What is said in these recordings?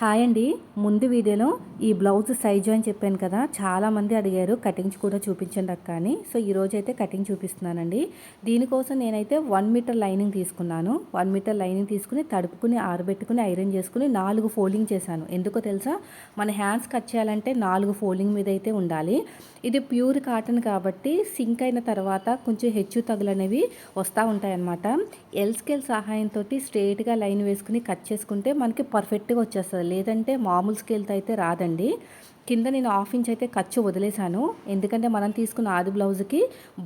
Hi అండి. ముందు వీడియోలో ఈ బ్లౌజ్ సైజు అని చెప్పాను కదా చాలామంది అడిగారు కటింగ్స్ కూడా చూపించండి అక్క అని. సో ఈరోజు అయితే కటింగ్ చూపిస్తున్నానండి. దీనికోసం నేనైతే వన్ మీటర్ లైనింగ్ తీసుకున్నాను. వన్ మీటర్ లైనింగ్ తీసుకుని తడుపుకుని ఆరబెట్టుకుని ఐరన్ చేసుకుని నాలుగు ఫోల్డింగ్ చేశాను. ఎందుకో తెలుసా? మన హ్యాండ్స్ కట్ చేయాలంటే నాలుగు ఫోల్డింగ్ మీద అయితే ఉండాలి. ఇది ప్యూర్ కాటన్ కాబట్టి సింక్ అయిన తర్వాత కొంచెం హెచ్చు తగులనేవి వస్తూ ఉంటాయన్నమాట. ఎల్ స్కేల్ సహాయంతో స్ట్రేట్గా లైన్ వేసుకుని కట్ చేసుకుంటే మనకి పర్ఫెక్ట్గా వచ్చేస్తుంది. లేదంటే మామూలు స్కేల్తో అయితే రాదండి. కింద నేను హాఫ్ ఇంచ్ అయితే ఖర్చు వదిలేశాను. ఎందుకంటే మనం తీసుకున్న ఆది బ్లౌజ్కి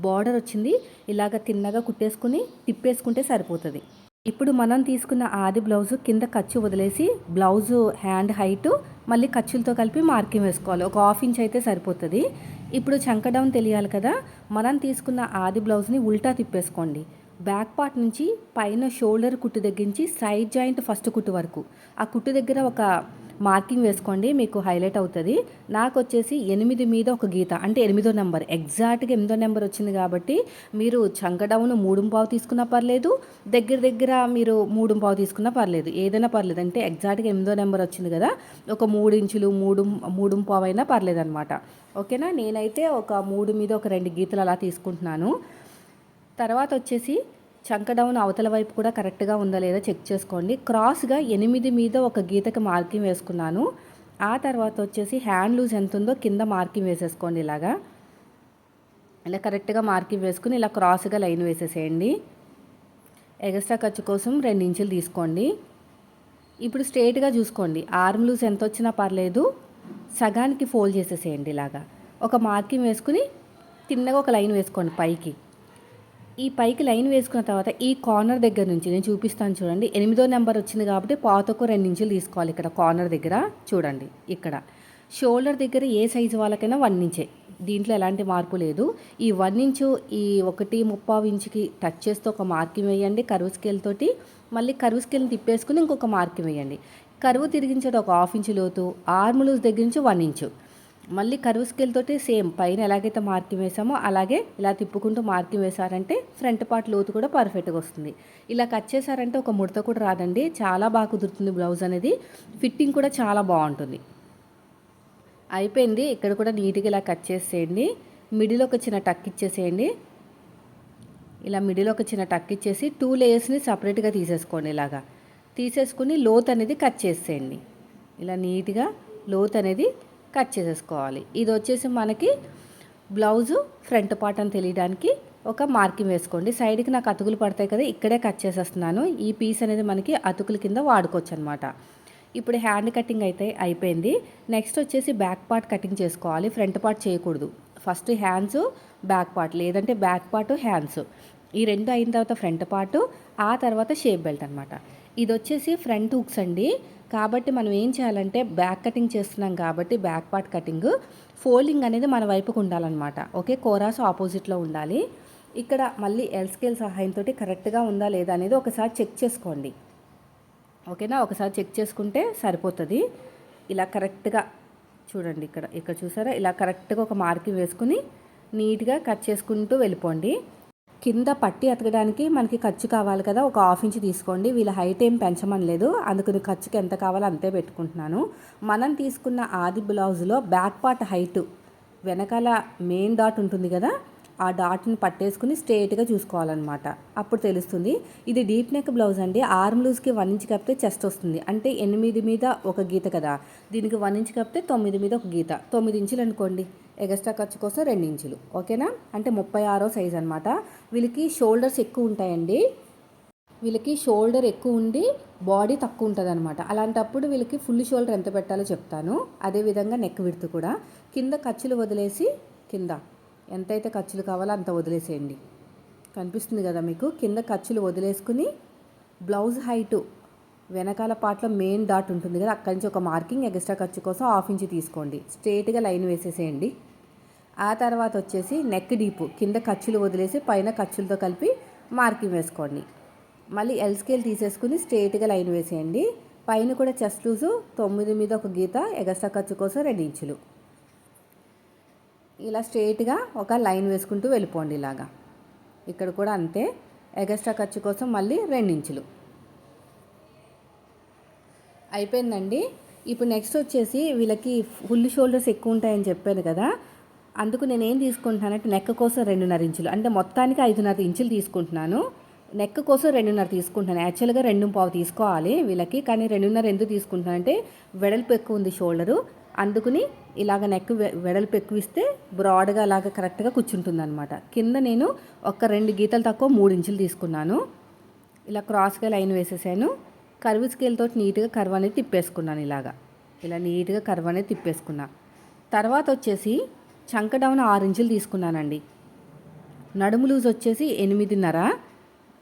బార్డర్ వచ్చింది. ఇలాగ తిన్నగా కుట్టేసుకుని తిప్పేసుకుంటే సరిపోతుంది. ఇప్పుడు మనం తీసుకున్న ఆది బ్లౌజ్ కింద ఖర్చు వదిలేసి బ్లౌజు హ్యాండ్ హైట్ మళ్ళీ ఖర్చులతో కలిపి మార్కింగ్ వేసుకోవాలి. ఒక హాఫ్ ఇంచ్ అయితే సరిపోతుంది. ఇప్పుడు చంక డౌన్ తెలియాలి కదా. మనం తీసుకున్న ఆది బ్లౌజ్ని ఉల్టా తిప్పేసుకోండి. బ్యాక్ పార్ట్ నుంచి పైన షోల్డర్ కుట్టు దగ్గర నుంచి సైడ్ జాయింట్ ఫస్ట్ కుట్టు వరకు. ఆ కుట్టు దగ్గర ఒక మార్కింగ్ వేసుకోండి మీకు హైలైట్ అవుతుంది. నాకు వచ్చేసి ఎనిమిది మీద ఒక గీత అంటే ఎనిమిదో నెంబర్. ఎగ్జాక్ట్గా ఎనిమిదో నెంబర్ వచ్చింది కాబట్టి మీరు చంక డౌన్ మూడు పావు తీసుకున్నా పర్లేదు దగ్గర దగ్గర మీరు మూడు పావు తీసుకున్నా పర్లేదు. ఏదైనా పర్లేదు అంటే ఎగ్జాక్ట్గా ఎనిమిదో నెంబర్ వచ్చింది కదా ఒక మూడు ఇంచులు మూడు మూడు పావు అయినా పర్లేదు అనమాట ఓకేనా? నేనైతే ఒక మూడు మీద ఒక రెండు గీతలు అలా తీసుకుంటున్నాను. తర్వాత వచ్చేసి చంక డౌన్ అవతల వైపు కూడా కరెక్ట్గా ఉందా లేదా చెక్ చేసుకోండి. క్రాస్గా ఎనిమిది మీద ఒక గీతకి మార్కింగ్ వేసుకున్నాను. ఆ తర్వాత వచ్చేసి హ్యాండ్ లూజ్ ఎంత ఉందో కింద మార్కింగ్ వేసేసుకోండి ఇలాగా. ఇలా కరెక్ట్గా మార్కింగ్ వేసుకుని ఇలా క్రాస్గా లైన్ వేసేసేయండి. ఎగస్ట్రా ఖర్చు కోసం రెండు ఇంచులు తీసుకోండి. ఇప్పుడు స్ట్రేట్గా చూసుకోండి. ఆర్మ్ లూజ్ ఎంత వచ్చినా పర్లేదు. సగానికి ఫోల్డ్ చేసేసేయండి ఇలాగా. ఒక మార్కింగ్ వేసుకుని తిన్నగా ఒక లైన్ వేసుకోండి పైకి. ఈ పైకి లైన్ వేసుకున్న తర్వాత ఈ కార్నర్ దగ్గర నుంచి నేను చూపిస్తాను చూడండి. ఎనిమిదో నెంబర్ వచ్చింది కాబట్టి పాతకు రెండు ఇంచులు తీసుకోవాలి ఇక్కడ కార్నర్ దగ్గర. చూడండి ఇక్కడ. షోల్డర్ దగ్గర ఏ సైజు వాళ్ళకైనా వన్ ఇంచే. దీంట్లో ఎలాంటి మార్పు లేదు. ఈ వన్ ఇంచు ఈ ఒకటి ముప్పావు ఇంచుకి టచ్ చేస్తూ ఒక మార్కింగ్ వేయండి కరువు స్కేల్ తోటి. మళ్ళీ కరువు స్కేల్ని తిప్పేసుకుని ఇంకొక మార్కింగ్ వేయండి. కరువు తిరిగించేది ఒక హాఫ్ ఇంచు లోతు ఆర్మ్ లూజ్ దగ్గర నుంచి వన్ ఇంచు. మళ్ళీ కరువు స్కేల్ తోటి సేమ్ పైన ఎలాగైతే మార్కింగ్ వేసామో అలాగే ఇలా తిప్పుకుంటూ మార్కింగ్ వేసారంటే ఫ్రంట్ పార్ట్ లోతు కూడా పర్ఫెక్ట్గా వస్తుంది. ఇలా కట్ చేశారంటే ఒక ముడత కూడా రాదండి. చాలా బాగా కుదురుతుంది బ్లౌజ్ అనేది. ఫిట్టింగ్ కూడా చాలా బాగుంటుంది. అయిపోయింది. ఇక్కడ కూడా నీట్గా ఇలా కట్ చేసేయండి. మిడిల్ ఒక చిన్న టక్ ఇచ్చేసేయండి. ఇలా మిడిల్ ఒక చిన్న టక్ ఇచ్చేసి టూ లేయర్స్ని సపరేట్గా తీసేసుకోండి ఇలాగా. తీసేసుకుని లోత్ అనేది కట్ చేసేయండి. ఇలా నీట్గా లోత్ అనేది కట్ చేసేసుకోవాలి. ఇది వచ్చేసి మనకి బ్లౌజు ఫ్రంట్ పార్ట్ అని తెలియడానికి ఒక మార్కింగ్ వేసుకోండి. సైడ్కి నాకు అతుకులు పడతాయి కదా ఇక్కడే కట్ చేసేస్తున్నాను. ఈ పీస్ అనేది మనకి అతుకుల కింద వాడుకోవచ్చు అనమాట ఇప్పుడు హ్యాండ్ కటింగ్ అయితే అయిపోయింది. నెక్స్ట్ వచ్చేసి బ్యాక్ పార్ట్ కటింగ్ చేసుకోవాలి. ఫ్రంట్ పార్ట్ చేయకూడదు. ఫస్ట్ హ్యాండ్స్ బ్యాక్ పార్ట్ లేదంటే బ్యాక్ పార్ట్ హ్యాండ్స్ ఈ రెండు అయిన తర్వాత ఫ్రంట్ పార్ట్ ఆ తర్వాత షేప్ బెల్ట్ అనమాట. ఇది వచ్చేసి ఫ్రంట్ హుక్స్ అండి. కాబట్టి మనం ఏం చేయాలంటే బ్యాక్ కటింగ్ చేస్తున్నాం కాబట్టి బ్యాక్ పార్ట్ కటింగ్ ఫోల్డింగ్ అనేది మన వైపుకు ఉండాలన్నమాట. ఓకే? కోరాస్ ఆపోజిట్లో ఉండాలి. ఇక్కడ మళ్ళీ ఎల్ స్కేల్ సహాయంతో కరెక్ట్గా ఉందా లేదా అనేది ఒకసారి చెక్ చేసుకోండి. ఓకేనా? ఒకసారి చెక్ చేసుకుంటే సరిపోతుంది. ఇలా కరెక్ట్గా చూడండి ఇక్కడ. ఇక్కడ చూసారా? ఇలా కరెక్ట్గా ఒక మార్కింగ్ వేసుకుని నీట్గా కట్ చేసుకుంటూ వెళ్ళిపోండి. కింద పట్టి అతకడానికి మనకి ఖర్చు కావాలి కదా ఒక హాఫ్ ఇంచ్ తీసుకోండి. వీళ్ళ హైట్ ఏం పెంచమని లేదు. అందుకని ఖర్చుకి ఎంత కావాలో అంతే పెట్టుకుంటున్నాను. మనం తీసుకున్న ఆది బ్లౌజ్లో బ్యాక్ పార్ట్ హైట్ వెనకాల మెయిన్ డాట్ ఉంటుంది కదా ఆ డాట్ని పట్టేసుకుని స్ట్రేట్గా చూసుకోవాలన్నమాట. అప్పుడు తెలుస్తుంది. ఇది డీప్ నెక్ బ్లౌజ్ అండి. ఆర్మ్ లూజ్కి వన్ ఇంచ్ కప్పితే చెస్ట్ వస్తుంది. అంటే ఎనిమిది మీద ఒక గీత కదా. దీనికి వన్ ఇంచ్ కప్పితే తొమ్మిది మీద ఒక గీత. తొమ్మిది ఇంచులు అనుకోండి. ఎగస్ట్రా ఖర్చు కోసం రెండు ఇంచులు ఓకేనా? అంటే ముప్పై ఆరో సైజ్ అనమాట వీళ్ళకి షోల్డర్స్ ఎక్కువ ఉంటాయండి. వీళ్ళకి షోల్డర్ ఎక్కువ ఉండి బాడీ తక్కువ ఉంటుంది అనమాట అలాంటప్పుడు వీళ్ళకి ఫుల్ షోల్డర్ ఎంత పెట్టాలో చెప్తాను. అదేవిధంగా నెక్ విడుతు కూడా. కింద ఖర్చులు వదిలేసి కింద ఎంతైతే ఖర్చులు కావాలో అంత వదిలేసేయండి. కనిపిస్తుంది కదా మీకు? కింద ఖర్చులు వదిలేసుకుని బ్లౌజ్ హైటు వెనకాల పాటలో మెయిన్ డాట్ ఉంటుంది కదా అక్కడి నుంచి ఒక మార్కింగ్ ఎక్స్ట్రా ఖర్చు కోసం హాఫ్ ఇంచ్ తీసుకోండి. స్ట్రేట్గా లైన్ వేసేసేయండి. ఆ తర్వాత వచ్చేసి నెక్ డీపు కింద ఖర్చులు వదిలేసి పైన ఖర్చులతో కలిపి మార్కింగ్ వేసుకోండి. మళ్ళీ ఎల్ స్కేల్ తీసేసుకుని స్ట్రేట్గా లైన్ వేసేయండి. పైన కూడా చెస్ట్ లూజు తొమ్మిది మీద ఒక గీత ఎగస్ట్రా ఖర్చు కోసం రెండు ఇంచులు. ఇలా స్ట్రేట్గా ఒక లైన్ వేసుకుంటూ వెళ్ళిపోండి ఇలాగా. ఇక్కడ కూడా అంతే ఎగస్ట్రా ఖర్చు కోసం మళ్ళీ ఇంచులు. అయిపోయిందండి. ఇప్పుడు నెక్స్ట్ వచ్చేసి వీళ్ళకి ఫుల్ షోల్డర్స్ ఎక్కువ ఉంటాయని చెప్పాను కదా అందుకు నేను ఏం తీసుకుంటున్నానంటే నెక్ కోసం రెండున్నర ఇంచులు. అంటే మొత్తానికి ఐదున్నర ఇంచులు తీసుకుంటున్నాను. నెక్ కోసం రెండున్నర తీసుకుంటాను యాక్చువల్గా రెండు పావు తీసుకోవాలి వీళ్ళకి. కానీ రెండున్నర ఎందుకు తీసుకుంటున్నానంటే వెడల్పు ఎక్కువ ఉంది షోల్డరు. అందుకుని ఇలాగ నెక్ వెడల్పు ఎక్కువ ఇస్తే బ్రాడ్గా అలాగ కరెక్ట్గా కూర్చుంటుంది అనమాట కింద నేను ఒక రెండు గీతలు తక్కువ మూడు ఇంచులు తీసుకున్నాను. ఇలా క్రాస్గా లైన్ వేసేసాను. కర్వ్ స్కేల్తో నీట్గా కర్వ్ అనేది తిప్పేసుకున్నాను ఇలాగా. ఇలా నీట్గా కర్వ్ అనేది తిప్పేసుకున్నా. తర్వాత వచ్చేసి చంక డౌన్ ఆరు ఇంచులు తీసుకున్నానండి. నడుము లూజ్ వచ్చేసి ఎనిమిదిన్నర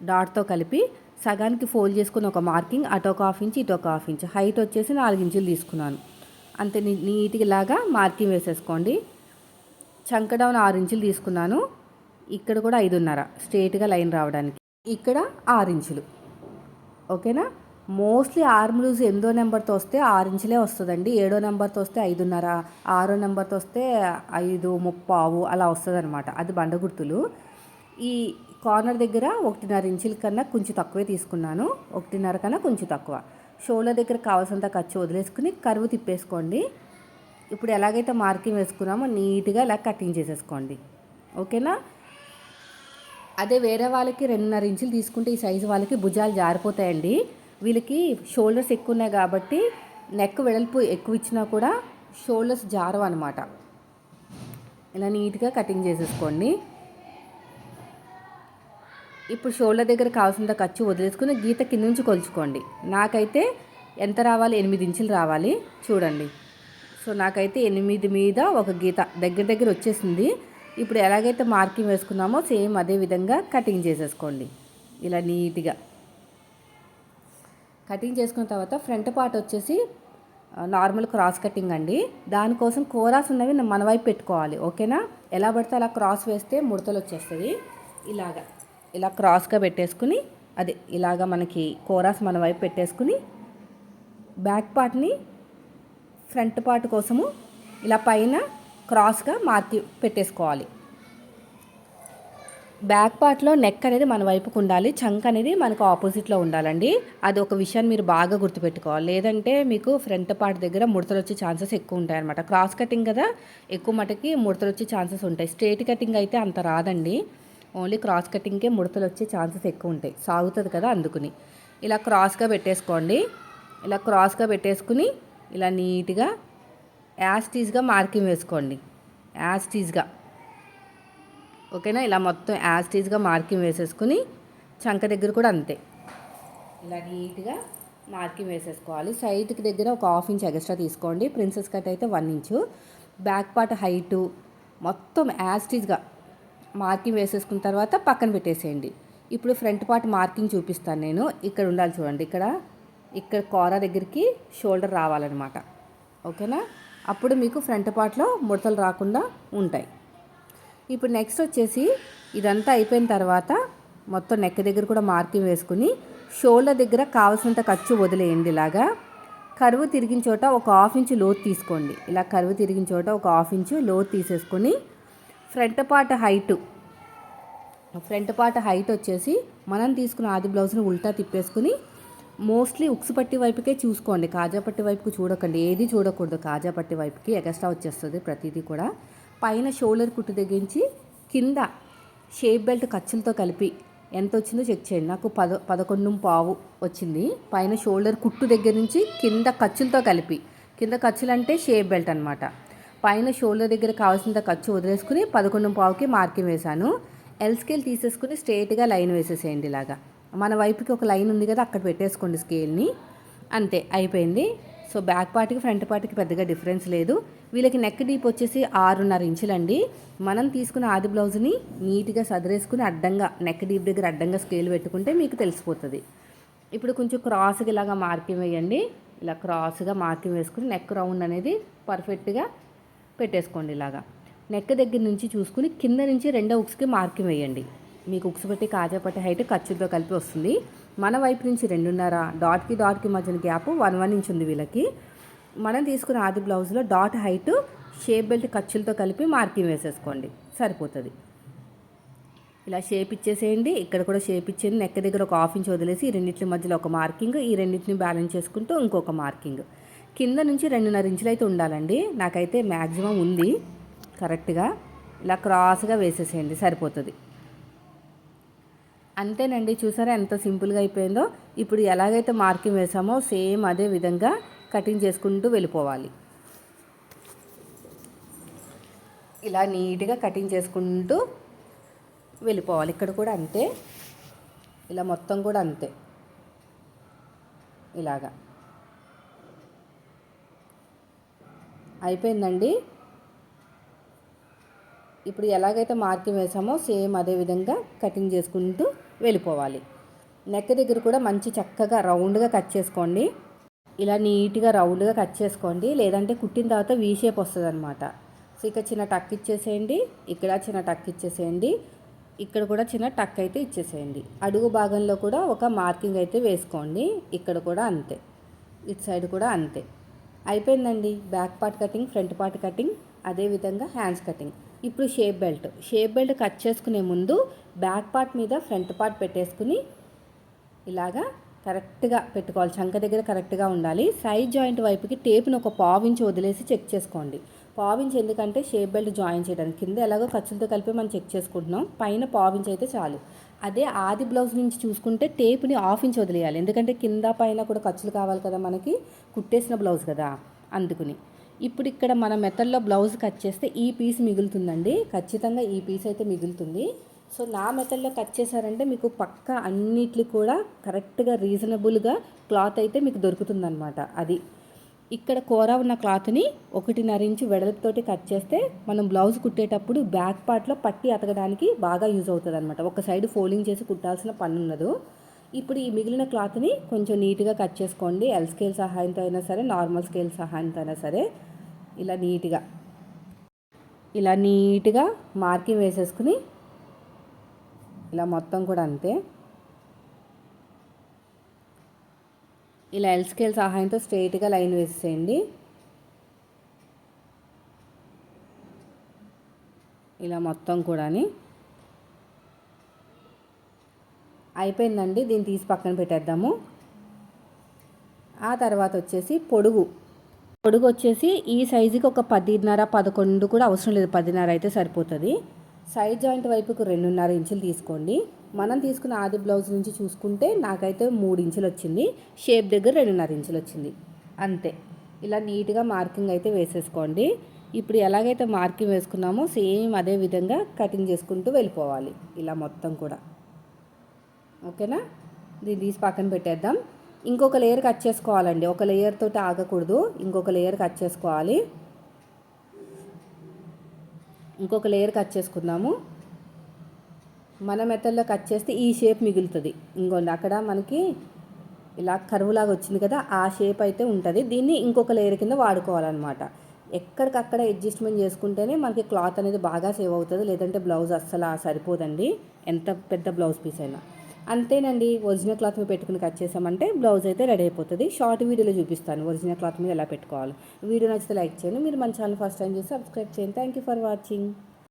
డాట్తో కలిపి సగానికి ఫోల్డ్ చేసుకుని ఒక మార్కింగ్ అటు ఒక హాఫ్ ఇంచ్ ఇటు ఒక హాఫ్ ఇంచ్. హైట్ వచ్చేసి నాలుగు ఇంచులు తీసుకున్నాను. అంతే నీట్గా ఇలాగా మార్కింగ్ వేసేసుకోండి. చంక డౌన్ ఆరు ఇంచులు తీసుకున్నాను. ఇక్కడ కూడా ఐదున్నర స్ట్రేట్గా లైన్ రావడానికి. ఇక్కడ ఆరు ఇంచులు. ఓకేనా? మోస్ట్లీ ఆర్మ్ లూజ్ ఎనిమిదో నెంబర్తో వస్తే ఆరు ఇంచులే వస్తుందండి. ఏడో నెంబర్తో వస్తే ఐదున్నర ఆరో నెంబర్తో వస్తే ఐదు ముప్పావు అలా వస్తుంది అనమాట అది బండ గుర్తులు. ఈ కార్నర్ దగ్గర ఒకటిన్నర ఇంచుల కన్నా కొంచెం తక్కువే తీసుకున్నాను. ఒకటిన్నర కన్నా కొంచెం తక్కువ. షోల్డర్ దగ్గర కావాల్సినంత ఖర్చు వదిలేసుకుని కరువు తిప్పేసుకోండి. ఇప్పుడు ఎలాగైతే మార్కింగ్ వేసుకున్నామో నీట్గా ఇలా కటింగ్ చేసేసుకోండి. ఓకేనా? అదే వేరే వాళ్ళకి రెండున్నర ఇంచులు తీసుకుంటే ఈ సైజు వాళ్ళకి భుజాలు జారిపోతాయండి. వీళ్ళకి షోల్డర్స్ ఎక్కువ ఉన్నాయి కాబట్టి నెక్ వెడల్పు ఎక్కువ ఇచ్చినా కూడా షోల్డర్స్ జారవు అనమాట ఇలా నీట్గా కటింగ్ చేసేసుకోండి. ఇప్పుడు షోల్డర్ దగ్గర కావాల్సినంత ఖర్చు వదిలేసుకుని గీత కింద నుంచి కొలుచుకోండి. నాకైతే ఎంత రావాలి? ఎనిమిది ఇంచులు రావాలి. చూడండి. సో నాకైతే ఎనిమిది మీద ఒక గీత దగ్గర దగ్గర వచ్చేసింది. ఇప్పుడు ఎలాగైతే మార్కింగ్ వేసుకున్నామో సేమ్ అదే విధంగా కటింగ్ చేసేసుకోండి. ఇలా నీట్గా. కటింగ్ చేసుకున్న తర్వాత ఫ్రంట్ పార్ట్ వచ్చేసి నార్మల్ క్రాస్ కటింగ్ అండి. దానికోసం కోరాస్ ఉన్నవి మన వైపు పెట్టుకోవాలి ఓకేనా? ఎలా పడితే అలా క్రాస్ వేస్తే ముడతలు వచ్చేస్తుంది ఇలాగా ఇలా క్రాస్గా పెట్టేసుకుని అదే ఇలాగా మనకి కోరాస్ మన వైపు పెట్టేసుకుని బ్యాక్ పార్ట్ని ఫ్రంట్ పార్ట్ కోసము ఇలా పైన క్రాస్గా మార్కి పెట్టేసుకోవాలి. బ్యాక్ పార్ట్లో నెక్ అనేది మన వైపుకు ఉండాలి చంక్ అనేది మనకు ఆపోజిట్లో ఉండాలండి. అది ఒక విషయాన్ని మీరు బాగా గుర్తుపెట్టుకోవాలి. లేదంటే మీకు ఫ్రంట్ పార్ట్ దగ్గర ముడతలు వచ్చే ఛాన్సెస్ ఎక్కువ ఉంటాయి అనమాట క్రాస్ కటింగ్ కదా ఎక్కువ మటుకి ముడతలు వచ్చే ఛాన్సెస్ ఉంటాయి. స్ట్రేట్ కటింగ్ అయితే అంత రాదండి. ఓన్లీ క్రాస్ కటింగ్కే ముడతలు వచ్చే ఛాన్సెస్ ఎక్కువ ఉంటాయి. సాగుతుంది కదా అందుకుని. ఇలా క్రాస్గా పెట్టేసుకోండి. ఇలా క్రాస్గా పెట్టేసుకుని ఇలా నీట్గా యాస్టీజ్గా మార్కింగ్ వేసుకోండి. యాస్టీజ్గా ఓకేనా? ఇలా మొత్తం యాస్టీజ్గా మార్కింగ్ వేసేసుకుని చంక దగ్గర కూడా అంతే. ఇలా నీట్గా మార్కింగ్ వేసేసుకోవాలి. సైట్కి దగ్గర ఒక హాఫ్ ఇంచ్ ఎక్స్ట్రా తీసుకోండి. ప్రిన్సెస్ కట్ అయితే one inch back part height మొత్తం యాస్టీజ్గా మార్కింగ్ వేసేసుకున్న తర్వాత పక్కన పెట్టేసేయండి. ఇప్పుడు ఫ్రంట్ పార్ట్ మార్కింగ్ చూపిస్తాను నేను. ఇక్కడ ఉండాలి చూడండి. ఇక్కడ ఇక్కడ కోర దగ్గరికి షోల్డర్ రావాలన్నమాట. ఓకేనా? అప్పుడు మీకు ఫ్రంట్ పార్ట్లో ముడతలు రాకుండా ఉంటాయి. ఇప్పుడు నెక్స్ట్ వచ్చేసి ఇదంతా అయిపోయిన తర్వాత మొత్తం నెక్ దగ్గర కూడా మార్కింగ్ వేసుకుని షోల్డర్ దగ్గర కావాల్సినంత ఖర్చు వదిలేయండి ఇలాగా. కరువు తిరిగిన చోట ఒక హాఫ్ ఇంచు లోతు తీసుకోండి. ఇలా కరువు తిరిగిన చోట ఒక హాఫ్ ఇంచు లోతు తీసేసుకొని front part height front part height వచ్చేసి మనం తీసుకున్న ఆది బ్లౌజ్ని ఉల్టా తిప్పేసుకుని మోస్ట్లీ ఉక్సు పట్టి వైపుకే చూసుకోండి. కాజా పట్టి వైపుకి చూడకండి. ఏది చూడకూడదు. కాజా పట్టి వైపుకి ఎగస్ట్రా వచ్చేస్తుంది ప్రతిదీ కూడా. పైన షోల్డర్ కుట్టు తెగించి కింద షేప్ బెల్ట్ ఖర్చులతో కలిపి ఎంత వచ్చిందో చెక్ చేయండి. నాకు పద పదకొండు పావు వచ్చింది. పైన షోల్డర్ కుట్టు దగ్గర నుంచి కింద ఖర్చులతో కలిపి కింద ఖర్చులు అంటే షేప్ బెల్ట్ అనమాట పైన షోల్డర్ దగ్గర కావాల్సినంత ఖర్చు వదిలేసుకుని పదకొండు పావుకి మార్కింగ్ వేశాను. ఎల్ స్కేల్ తీసేసుకుని స్ట్రేట్గా లైన్ వేసేసేయండి ఇలాగా. మన వైపుకి ఒక లైన్ ఉంది కదా అక్కడ పెట్టేసుకోండి స్కేల్ని అంతే అయిపోయింది. సో బ్యాక్ పార్ట్కి ఫ్రంట్ పార్ట్కి పెద్దగా డిఫరెన్స్ లేదు. వీళ్ళకి నెక్ డీప్ వచ్చేసి ఆరున్నర ఇంచులండి. మనం తీసుకున్న ఆది బ్లౌజ్ని నీట్గా సదిరేసుకుని అడ్డంగా నెక్ డీప్ దగ్గర అడ్డంగా స్కేల్ పెట్టుకుంటే మీకు తెలిసిపోతుంది. ఇప్పుడు కొంచెం క్రాస్గా ఇలాగా మార్కింగ్ వేయండి. ఇలా క్రాస్గా మార్కింగ్ వేసుకుని నెక్ రౌండ్ అనేది పర్ఫెక్ట్గా పెట్టేసుకోండి ఇలాగా. నెక్ దగ్గర నుంచి చూసుకుని కింద నుంచి రెండో ఉక్స్కి మార్కింగ్ వేయండి. మీకు ఉక్స్ పెట్టి కాజా పట్టి హైట్ ఖర్చుతో కలిపి వస్తుంది. మన వైపు నుంచి రెండున్నర డాట్కి డాట్కి మధ్యన గ్యాప్ వన్ వన్ ఇంచ్ ఉంది వీళ్ళకి. మనం తీసుకున్న ఆది బ్లౌజ్లో డాట్ హైట్ షేప్ బెల్ట్ ఖర్చులతో కలిపి మార్కింగ్ వేసేసుకోండి. సరిపోతుంది. ఇలా షేప్ ఇచ్చేసేయండి. ఇక్కడ కూడా షేప్ ఇచ్చేయండి. నెక్క దగ్గర ఒక హాఫ్ ఇంచ్ వదిలేసి ఈ రెండింటి మధ్యలో ఒక మార్కింగ్ ఈ రెండింటిని బ్యాలెన్స్ చేసుకుంటూ ఇంకొక మార్కింగ్ కింద నుంచి రెండున్నర ఇంచులు అయితే ఉండాలండి. నాకైతే మ్యాక్సిమం ఉంది. కరెక్ట్గా ఇలా క్రాస్గా వేసేసేయండి. సరిపోతుంది. అంతేనండి. చూసారా ఎంత సింపుల్గా అయిపోయిందో? ఇప్పుడు ఎలాగైతే మార్కింగ్ వేసామో సేమ్ అదే విధంగా కటింగ్ చేసుకుంటూ వెళ్ళిపోవాలి. ఇలా నీట్గా కటింగ్ చేసుకుంటూ వెళ్ళిపోవాలి. ఇక్కడ కూడా అంతే. ఇలా మొత్తం కూడా అంతే. ఇలాగా. అయిపోయిందండి? ఇప్పుడు ఎలాగైతే మార్కింగ్ వేసామో సేమ్ అదే విధంగా కటింగ్ చేసుకుంటూ వెళ్ళిపోవాలి. నెక్ దగ్గర కూడా మంచి చక్కగా రౌండ్గా కట్ చేసుకోండి. ఇలా నీట్గా రౌండ్గా కట్ చేసుకోండి. లేదంటే కుట్టిన తర్వాత వీ షేప్ వస్తుంది అనమాట సో ఇక్కడ చిన్న టక్ ఇచ్చేసేయండి. ఇక్కడ చిన్న టక్ ఇచ్చేసేయండి. ఇక్కడ కూడా చిన్న టక్ అయితే ఇచ్చేసేయండి. అడుగు భాగంలో కూడా ఒక మార్కింగ్ అయితే వేసుకోండి. ఇక్కడ కూడా అంతే. ఇటు సైడ్ కూడా అంతే. అయిపోయిందండి. Back part cutting front part cutting అదేవిధంగా హ్యాండ్స్ కటింగ్. ఇప్పుడు shape belt. Shape belt cut చేసుకునే ముందు బ్యాక్ పార్ట్ మీద ఫ్రంట్ పార్ట్ పెట్టేసుకుని ఇలాగా కరెక్ట్గా పెట్టుకోవాలి. చంక దగ్గర కరెక్ట్గా ఉండాలి. సైడ్ జాయింట్ వైపుకి టేప్ను ఒక పావించి వదిలేసి చెక్ చేసుకోండి. పావించి ఎందుకంటే షేప్ బెల్ట్ జాయిన్ చేయడానికి. కింద ఎలాగో ఖర్చులతో కలిపి మనం చెక్ చేసుకుంటున్నాం. పైన పావించి అయితే చాలు. అదే ఆది బ్లౌజ్ నుంచి చూసుకుంటే టేప్ని ఆఫ్ ఇంచ్ వదిలేయాలి. ఎందుకంటే కింద పైన కూడా ఖర్చులు కావాలి కదా మనకి కుట్టేసిన బ్లౌజ్ కదా అందుకుని. ఇప్పుడు ఇక్కడ మన మెథడ్లో బ్లౌజ్ కట్ చేస్తే ఈ పీస్ మిగులుతుందండి. ఖచ్చితంగా ఈ పీస్ అయితే మిగులుతుంది. సో నా మెథడ్లో కట్ చేశారంటే మీకు పక్క అన్నిట్లు కూడా కరెక్ట్గా రీజనబుల్గా క్లాత్ అయితే మీకు దొరుకుతుందనమాట అది ఇక్కడ కూర ఉన్న క్లాత్ని ఒకటిన్నర ఇంచు వెడల్పుతోటి కట్ చేస్తే మనం బ్లౌజ్ కుట్టేటప్పుడు బ్యాక్ పార్ట్లో పట్టి అతకడానికి బాగా యూజ్ అవుతుంది అనమాట ఒక సైడ్ ఫోల్డింగ్ చేసి కుట్టాల్సిన పని ఉండదు ఇప్పుడు ఈ మిగిలిన క్లాత్ని కొంచెం నీట్గా కట్ చేసుకోండి. ఎల్ స్కేల్ సహాయంతో అయినా సరే నార్మల్ స్కేల్ సహాయంతో అయినా సరే ఇలా నీట్గా ఇలా నీట్గా మార్కింగ్ వేసేసుకుని ఇలా మొత్తం కూడా అంతే. ఇలా ఎల్ స్కేల్ సహాయంతో స్ట్రైట్గా లైన్ వేసేయండి ఇలా మొత్తం కూడాని. అయిపోయిందండి దీన్ని తీసి పక్కన పెట్టేద్దాము. ఆ తర్వాత వచ్చేసి పొడుగు. పొడుగు వచ్చేసి ఈ సైజుకి ఒక పదిన్నర పదకొండు కూడా అవసరం లేదు. పదిన్నర అయితే సరిపోతుంది. సైడ్ జాయింట్ వైపుకు రెండున్నర ఇంచులు తీసుకోండి. మనం తీసుకున్న ఆది బ్లౌజ్ నుంచి చూసుకుంటే నాకైతే మూడు ఇంచులు వచ్చింది. షేప్ దగ్గర రెండున్నర ఇంచులు వచ్చింది. అంతే. ఇలా నీట్గా మార్కింగ్ అయితే వేసేసుకోండి. ఇప్పుడు ఎలాగైతే మార్కింగ్ వేసుకున్నామో సేమ్ అదే విధంగా కటింగ్ చేసుకుంటూ వెళ్ళిపోవాలి. ఇలా మొత్తం కూడా. ఓకేనా? దీన్ని తీసి పక్కన పెట్టేద్దాం. ఇంకొక లేయర్ కట్ చేసుకోవాలండి. ఒక లేయర్ తోటి ఆగకూడదు. ఇంకొక లేయర్ కట్ చేసుకోవాలి. ఇంకొక లేయర్ కట్ చేసుకుందాము. మన మెథడ్లో కట్ చేస్తే ఈ షేప్ మిగులుతుంది. ఇంకోండి అక్కడ మనకి ఇలా కరువులాగా వచ్చింది కదా ఆ షేప్ అయితే ఉంటుంది. దీన్ని ఇంకొక లేయర్ కింద వాడుకోవాలన్నమాట. ఎక్కడికక్కడ అడ్జస్ట్మెంట్ చేసుకుంటేనే మనకి క్లాత్ అనేది బాగా సేవ్ అవుతుంది. లేదంటే బ్లౌజ్ అస్సలు సరిపోదండి. ఎంత పెద్ద బ్లౌజ్ పీస్ అయినా. అంతేనండి ఒరిజినల్ క్లాత్ మీద పెట్టుకుని కట్ చేసామంటే బ్లౌజ్ అయితే రెడీ అయిపోతుంది. షార్ట్ వీడియోలో చూపిస్తాను ఒరిజినల్ క్లాత్ మీద ఎలా పెట్టుకోవాలి. వీడియో నచ్చితే లైక్ చేయండి. మీరు మన ఛానల్ ఫస్ట్ టైం చూసి సబ్స్క్రైబ్ చేయండి. Thank you for watching